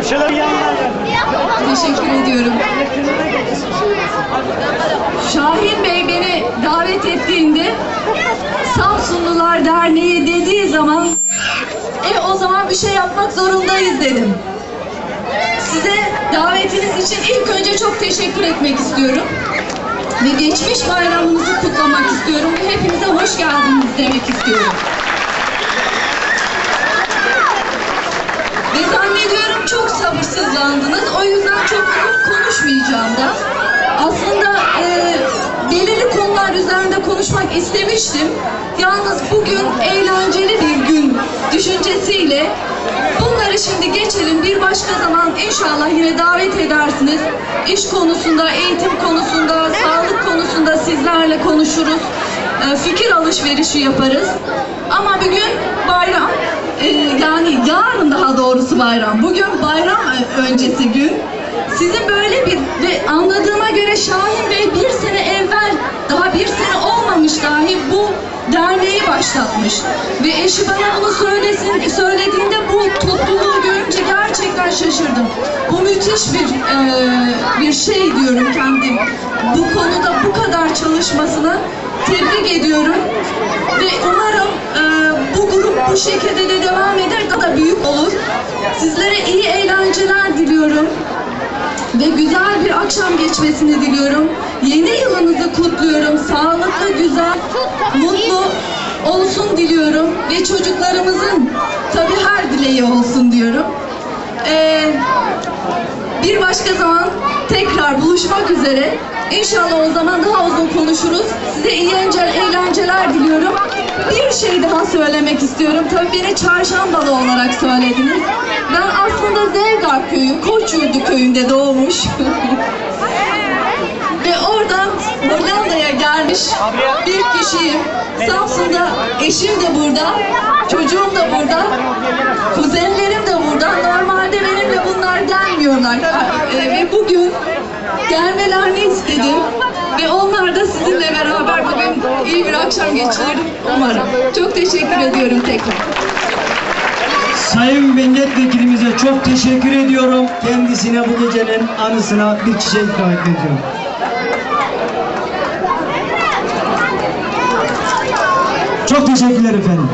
Bir yanına gel. Teşekkür ediyorum. Şahin Bey beni davet ettiğinde Samsunlular Derneği dediği zaman e o zaman bir şey yapmak zorundayız dedim. Size davetiniz için ilk önce çok teşekkür etmek istiyorum. Ve geçmiş bayramınızı kutlamak istiyorum. Hepinize hoş geldiniz demek istiyorum. Ve zannediyorum çok sabırsızlandınız. O yüzden çok konuşmayacağım da. Aslında e, belirli konular üzerinde konuşmak istemiştim. Yalnız bugün eğlenceli bir gün düşüncesiyle bunları şimdi geçelim. Bir başka zaman inşallah yine davet edersiniz. İş konusunda, eğitim konusunda, sağlık konusunda sizlerle konuşuruz. E, fikir alışverişi yaparız. Ama bugün bayram. Doğrusu bayram. Bugün bayram öncesi gün. Sizin böyle bir ve anladığıma göre Şahin Bey bir sene evvel daha bir sene olmamış dahi bu derneği başlatmış. Ve eşi bana bunu söylesin, söylediğinde bu topluluğu görünce gerçekten şaşırdım. Bu müthiş bir e, bir şey diyorum kendim. Bu konuda bu kadar çalışmasını tebrik ediyorum. Ve umarım bu şekilde de devam eder daha da büyük olur. Sizlere iyi eğlenceler diliyorum. Ve güzel bir akşam geçmesini diliyorum. Yeni yılınızı kutluyorum. Sağlıklı, güzel, mutlu olsun diliyorum. Ve çocuklarımızın tabii her dileği olsun diyorum. Ee, bir başka zaman tekrar buluşmak üzere. İnşallah o zaman daha uzun konuşuruz. Size iyi eğlence- eğlenceler diliyorum. Bir şey daha söylemek istiyorum. Tabii beni çarşambalı olarak söylediniz. Ben aslında Zevgar köyü, Koçyurdu köyünde doğmuş. Ve oradan Hollanda'ya gelmiş bir kişiyim. Samsun'da eşim de burada, çocuğum da burada, kuzenlerim de burada. Normalde benimle bunlar gelmiyorlar. Ee, ve bugün gelmelerini istedim. Ve onlar da sizinle beraber bugün iyi bir akşam geçirir umarım. Çok teşekkür ediyorum tekrar. Sayın milletvekilimize çok teşekkür ediyorum. Kendisine bu gecenin anısına bir çiçek ikram ediyorum. Çok teşekkürler efendim.